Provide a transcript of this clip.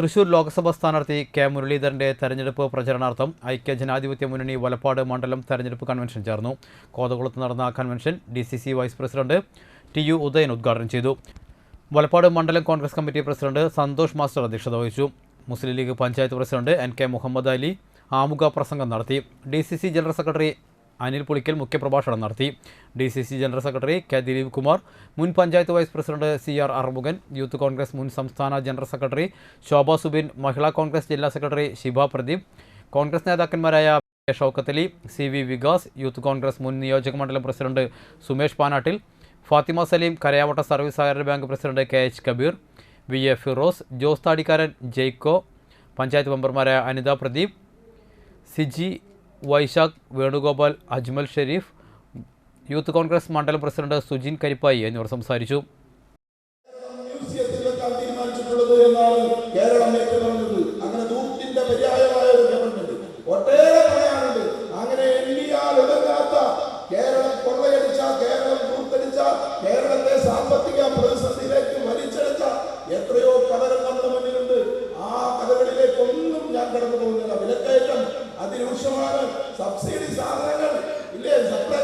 തൃശൂർ ലോക്സഭാ സ്ഥാനാർത്ഥി കെ മുരളീധരന്റെ തെരഞ്ഞെടുപ്പ് പ്രചരണാർത്ഥം ഐക്യ ജനാധിപത്യ മുന്നണി വലപ്പാട് മണ്ഡലം തെരഞ്ഞെടുപ്പ് കൺവെൻഷൻ ചേർന്നു. കോതകുളത്ത് നടന്ന convention D C C vice president T U Udayan ഉദ്ഘാടനം ചെയ്തു. വലപ്പാട് മണ്ഡലം Congress committee president Santhosh master അധ്യക്ഷത വഹിച്ചു. Muslim League panchayat president N K Muhammad Ali ആമുഖ പ്രസംഗം നടത്തി. D C C general secretary Anil Pulickal മുഖ്യപ്രഭാഷണം നടത്തി D C C general secretary K Dileep Kumar മുൻ panchayat vice president C R Arumughan youth Congress മുൻ സംസ്ഥാന general secretary Shobha Subin Mahila Congress ജില്ലാ secretary Shibha Pradeep Congress നേതാക്കന്മാരായ A. Shoukath Ali C V Vikas youth Congress മുൻ നിയോജക മണ്ഡലം president Sumesh Panattil Fathima Saleem കരയാവട്ട service സഹകരണ bank president K H Kabeer V A Firoz Jose Thadikkaran Jaicko panchayat മെമ്പർമാരായ Anitha Pradeep Siji Vaisakh Venugopal Ajmal Sharif youth Congress മണ്ഡലം president Sujin Karippayi എന്നിവർ സംസാരിച്ചു. അങ്ങനെ കേരളത്തെ എത്രയോ മുന്നിലുണ്ട് ആ ഞാൻ കടന്നു പോകുന്നില്ല. വിലക്കയറ്റം അതിരൂക്ഷമാണ്. സബ്സിഡി സാധനങ്ങൾ ഇല്ലേ സ്റ്റോറിലോ